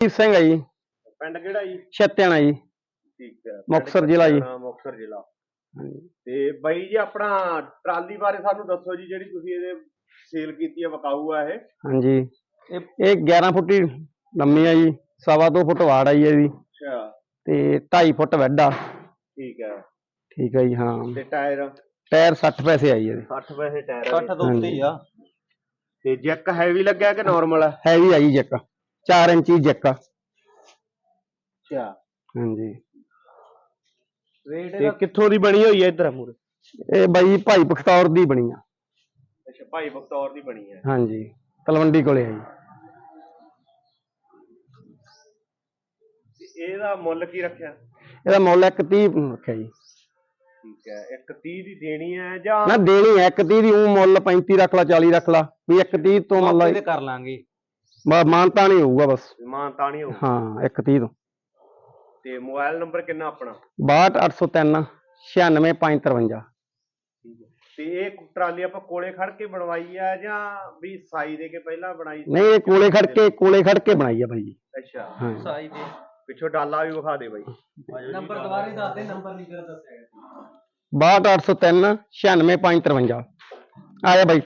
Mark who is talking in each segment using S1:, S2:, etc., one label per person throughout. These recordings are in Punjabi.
S1: ਦੀਪ ਸਿੰਘ ਹੈ ਜੀ।
S2: ਪਿੰਡ ਕਿਹੜਾ ਜੀ?
S1: ਛੱਤਿਆਣਾ ਜੀ।
S2: ਠੀਕ ਹੈ
S1: ਮੁਕਤਸਰ ਜ਼ਿਲ੍ਹਾ ਜੀ।
S2: ਹਾਂ ਮੁਕਤਸਰ ਜ਼ਿਲ੍ਹਾ। ਤੇ ਬਾਈ ਜੀ ਆਪਣਾ ਟਰਾਲੀ ਬਾਰੇ ਸਾਨੂੰ ਦੱਸੋ ਜੀ ਜਿਹੜੀ ਤੁਸੀਂ ਇਹਦੇ ਸੇਲ ਕੀਤੀ ਹੈ ਵਕਾਊ ਆ ਇਹ।
S1: ਹਾਂਜੀ। ਇਹ ਇਹ 11 ਫੁੱਟ ਲੰਮੀ ਆ ਜੀ ਸਵਾ ਦੋ ਫੁੱਟ ਵਾੜ ਆ ਜੀ ਇਹਦੀ।
S2: ਅੱਛਾ।
S1: ਤੇ 2.5 ਫੁੱਟ ਵੱਡਾ
S2: ਠੀਕ ਹੈ।
S1: ਠੀਕ ਹੈ ਜੀ ਹਾਂ।
S2: ਤੇ ਟਾਇਰ?
S1: ਟਾਇਰ 60 ਪੈਸੇ ਆਈ ਇਹਦੇ।
S2: 60 ਪੈਸੇ ਟਾਇਰ
S3: 60 ਤੋਂ ਉੱਤੇ ਹੀ ਆ।
S2: ਤੇ ਜੈਕ ਹੈਵੀ ਲੱਗਿਆ ਕਿ ਨਾਰਮਲ ਹੈ
S1: ਹੈਵੀ ਆਈ ਜੱਕ। 4 ਇੰਚੀ ਜੱਕ।
S2: ਅੱਛਾ।
S1: ਹਾਂਜੀ।
S3: ਰੇਟ
S2: ਤੇ ਕਿੱਥੋਂ ਦੀ ਬਣੀ ਹੋਈ ਹੈ ਇਧਰ ਮੂਰੇ
S1: ਇਹ ਬਾਈ ਭਾਈ ਬਖਤੌਰ ਦੀ ਬਣੀ ਆ।
S2: ਅੱਛਾ ਭਾਈ ਬਖਤੌਰ ਦੀ ਬਣੀ ਹੈ।
S1: ਹਾਂਜੀ ਤਲਵੰਡੀ ਕੋਲੇ ਆ ਜੀ।
S2: ਤੇ ਇਹਦਾ ਮੁੱਲ ਕੀ ਰੱਖਿਆ?
S1: ਇਹਦਾ ਮੁੱਲ ਇੱਕ 30 ਰੱਖਿਆ ਜੀ।
S2: ਠੀਕ ਹੈ ਇੱਕ 30 ਦੀ ਦੇਣੀ ਹੈ ਜਾਂ
S1: ਨਾ ਦੇਣੀ ਹੈ ਇੱਕ 30 ਦੀ ਉਹ ਮੁੱਲ 35 ਰੱਖ ਲਾ 40 ਰੱਖ ਲਾ ਵੀ ਇੱਕ 30 ਤੋਂ ਮੰਨ ਲਾ
S3: ਕਰ ਲਾਂਗੇ।
S1: ਬ- ਮਾਨਤਾ ਨਹੀਂ ਹੋਊਗਾ ਬਸ।
S2: ਮਾਨ ਤਾਣੀ ਹੋ
S1: ਹਾਂ ਇੱਕ 30 ਤੋਂ।
S2: ਤੇ ਮੋਬਾਈਲ ਨੰਬਰ ਕਿੰਨਾ ਆਪਣਾ?
S1: 62803 96553
S2: ਤੇ ਇਹ ਟਰਾਲੀ ਆਪਾਂ ਕੋਲੇ ਖੜ ਕੇ ਬਣਵਾਈ ਆ ਜਾਂ ਵੀ ਸਾਈ ਦੇ ਕੇ ਪਹਿਲਾਂ ਬਣਾਈ ਸੀ?
S1: ਨਹੀਂ ਇਹ ਕੋਲੇ ਖੜ ਕੇ ਕੋਲੇ ਖੜ ਕੇ ਬਣਾਈ ਆ ਬਾਈ ਜੀ।
S2: ਅੱਛਾ।
S1: ਹਾਂ।
S3: ਸਾਈ ਦੇ।
S2: ਪਿੱਛੋਂ ਡਾਲਾ ਵੀ ਵਿਖਾ ਦੇ ਬਾਈ।
S3: ਨੰਬਰ ਦੁਬਾਰੇ ਦੱਸ ਦੇ ਨੰਬਰ ਨਹੀਂ ਕਰ ਦੱਸਿਆ
S1: 62803 96553 ਆ ਜਾ ਬਾਈ।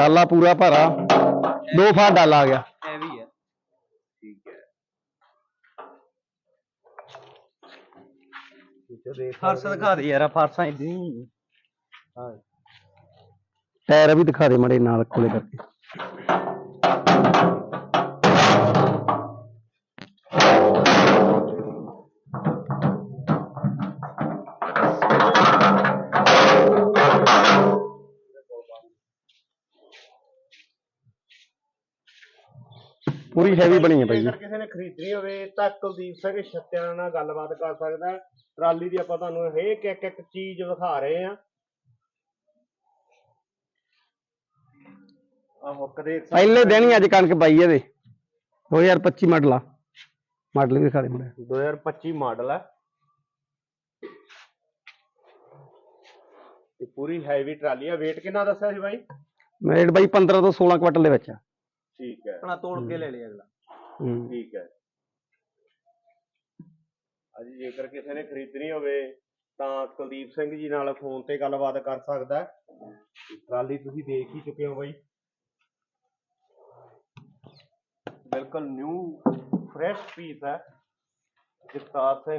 S1: ਡਾਲਾ ਪੂਰਾ ਭਰਾ। ਦੋ ਫਾਟ ਡਾਲਾ ਆ ਗਿਆ।
S3: ਹੈਵੀ ਹੈ।
S2: ਠੀਕ ਹੈ
S3: ਫਰਸ਼ ਦਿਖਾ ਦੇ ਯਾਰ ਫਰਸ਼ਾਂ ਇਦਾਂ ਹੀ।
S1: ਟਾਇਰ ਵੀ ਦਿਖਾ ਦੇ ਮੜੇ ਨਾਲ ਕੋਲੇ ਕਰਕੇ। ਪੂਰੀ ਹੈਵੀ ਬਣੀ ਹੈ ਬਾਈ ਜੀ।
S2: ਜੇਕਰ ਕਿਸੇ ਨੇ ਖਰੀਦਣੀ ਹੋਵੇ ਤਾਂ ਕੁਲਦੀਪ ਸਿੰਘ ਛੱਤਿਆਂ ਨਾਲ ਗੱਲਬਾਤ ਕਰ ਸਕਦਾ ਹੈ। ਟਰਾਲੀ ਦੀ ਆਪਾਂ ਤੁਹਾਨੂੰ ਹਰੇਕ ਇੱਕ ਇੱਕ ਚੀਜ਼ ਵਿਖਾ ਰਹੇ ਆ ਆ ਹੁੱਕ ਦੇਖ ਸਕਦੇ
S1: ਪਹਿਲੇ ਦਿਨ ਹੀ ਅੱਜ ਕਣਕ ਪਾਈ ਇਹਦੇ। 2025 ਮਾਡਲ ਆ। ਮਾਡਲ ਵੀ ਦਿਖਾ ਦੇ ਮੜਾ
S2: 2025 ਮਾਡਲ ਹੈ ਇਹ ਪੂਰੀ ਹੈਵੀ ਟਰਾਲੀ ਹੈ weight ਕਿੰਨਾ ਦੱਸਿਆ ਸੀ ਬਾਈ?
S1: ਰੇਟ ਬਾਈ 15 ਤੋਂ 16 ਕੁਇੰਟਲ ਦੇ ਵਿੱਚ ਆ।
S2: ਠੀਕ ਹੈ।
S3: ਆਪਣਾ ਤੋੜ ਕੇ ਲੈ ਲਿਆ ਅਗਲਾ।
S1: ਹੂੰ।
S2: ਠੀਕ ਹੈ। ਅਜੀ ਜੇਕਰ ਕਿਸੇ ਨੇ ਖਰੀਦਣੀ ਹੋਵੇ ਤਾਂ ਕੁਲਦੀਪ ਸਿੰਘ ਜੀ ਨਾਲ ਫੋਨ ਤੇ ਗੱਲਬਾਤ ਕਰ ਸਕਦਾ ਹੈ। ਟਰਾਲੀ ਤੁਸੀਂ ਦੇਖ ਹੀ ਚੁੱਕੇ ਹੋ ਬਾਈ। ਬਿਲਕੁਲ ਨਿਊ ਫਰੈਸ਼ ਪੀਸ ਹੈ। ਜਗਤਾਰ ਸਿੰਘ